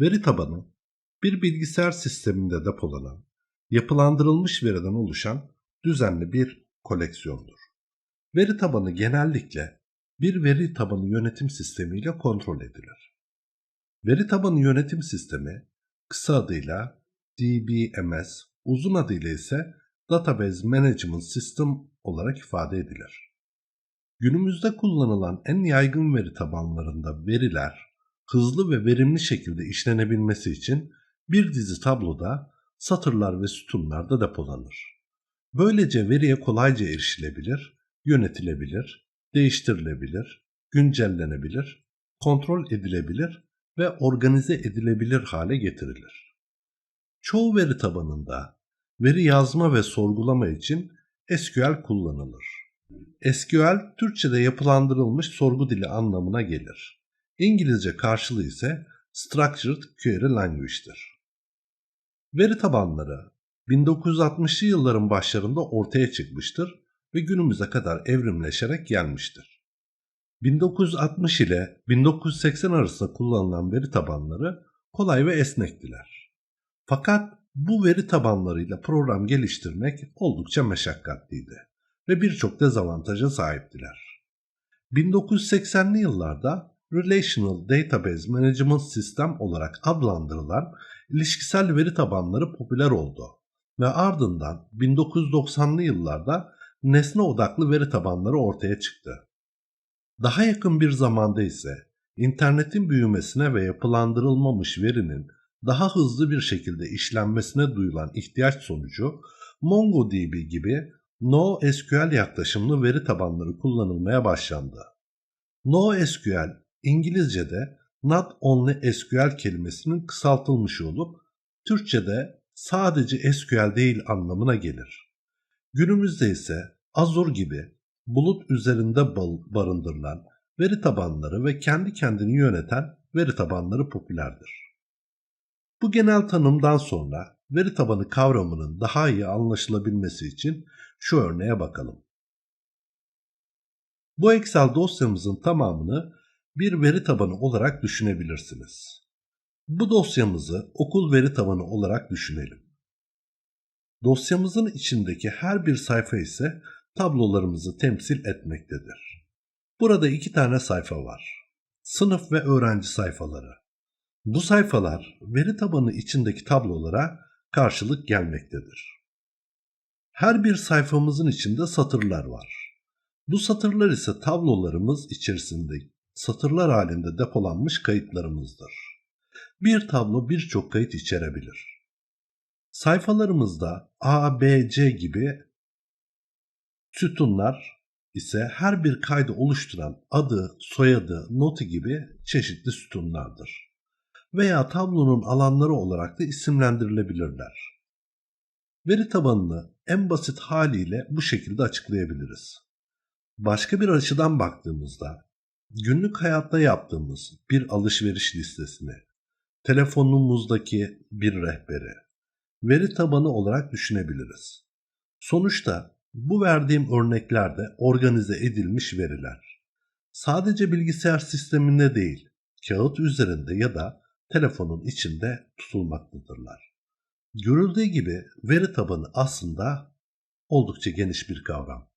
Veri tabanı, bir bilgisayar sisteminde depolanan, yapılandırılmış veriden oluşan düzenli bir koleksiyondur. Veri tabanı genellikle bir veri tabanı yönetim sistemiyle kontrol edilir. Veri tabanı yönetim sistemi kısa adıyla DBMS, uzun adıyla ise Database Management System olarak ifade edilir. Günümüzde kullanılan en yaygın veri tabanlarında veriler hızlı ve verimli şekilde işlenebilmesi için bir dizi tabloda satırlar ve sütunlarda depolanır. Böylece veriye kolayca erişilebilir, yönetilebilir, değiştirilebilir, güncellenebilir, kontrol edilebilir ve organize edilebilir hale getirilir. Çoğu veri tabanında veri yazma ve sorgulama için SQL kullanılır. SQL Türkçe'de yapılandırılmış sorgu dili anlamına gelir. İngilizce karşılığı ise Structured Query Language'dir. Veri tabanları 1960'lı yılların başlarında ortaya çıkmıştır ve günümüze kadar evrimleşerek gelmiştir. 1960 ile 1980 arasında kullanılan veri tabanları kolay ve esnektiler. Fakat bu veri tabanlarıyla program geliştirmek oldukça meşakkatliydi ve birçok dezavantaja sahiptiler. 1980'li yıllarda Relational Database Management System olarak adlandırılan ilişkisel veri tabanları popüler oldu ve ardından 1990'lı yıllarda nesne odaklı veri tabanları ortaya çıktı. Daha yakın bir zamanda ise internetin büyümesine ve yapılandırılmamış verinin daha hızlı bir şekilde işlenmesine duyulan ihtiyaç sonucu MongoDB gibi NoSQL yaklaşımlı veri tabanları kullanılmaya başlandı. NoSQL İngilizce'de Not Only SQL kelimesinin kısaltılmış olup Türkçe'de sadece SQL değil anlamına gelir. Günümüzde ise Azure gibi bulut üzerinde barındırılan veri tabanları ve kendi kendini yöneten veri tabanları popülerdir. Bu genel tanımdan sonra veri tabanı kavramının daha iyi anlaşılabilmesi için şu örneğe bakalım. Bu Excel dosyamızın tamamını bir veri tabanı olarak düşünebilirsiniz. Bu dosyamızı okul veri tabanı olarak düşünelim. Dosyamızın içindeki her bir sayfa ise tablolarımızı temsil etmektedir. Burada iki tane sayfa var. Sınıf ve öğrenci sayfaları. Bu sayfalar veri tabanı içindeki tablolara karşılık gelmektedir. Her bir sayfamızın içinde satırlar var. Bu satırlar ise tablolarımız içerisinde satırlar halinde depolanmış kayıtlarımızdır. Bir tablo birçok kayıt içerebilir. Sayfalarımızda A, B, C gibi sütunlar ise her bir kaydı oluşturan adı, soyadı, notu gibi çeşitli sütunlardır. Veya tablonun alanları olarak da isimlendirilebilirler. Veri tabanını en basit haliyle bu şekilde açıklayabiliriz. Başka bir açıdan baktığımızda günlük hayatta yaptığımız bir alışveriş listesini, telefonumuzdaki bir rehberi, veri tabanı olarak düşünebiliriz. Sonuçta bu verdiğim örneklerde organize edilmiş veriler. Sadece bilgisayar sisteminde değil, kağıt üzerinde ya da telefonun içinde tutulmaktadırlar. Görüldüğü gibi veri tabanı aslında oldukça geniş bir kavram.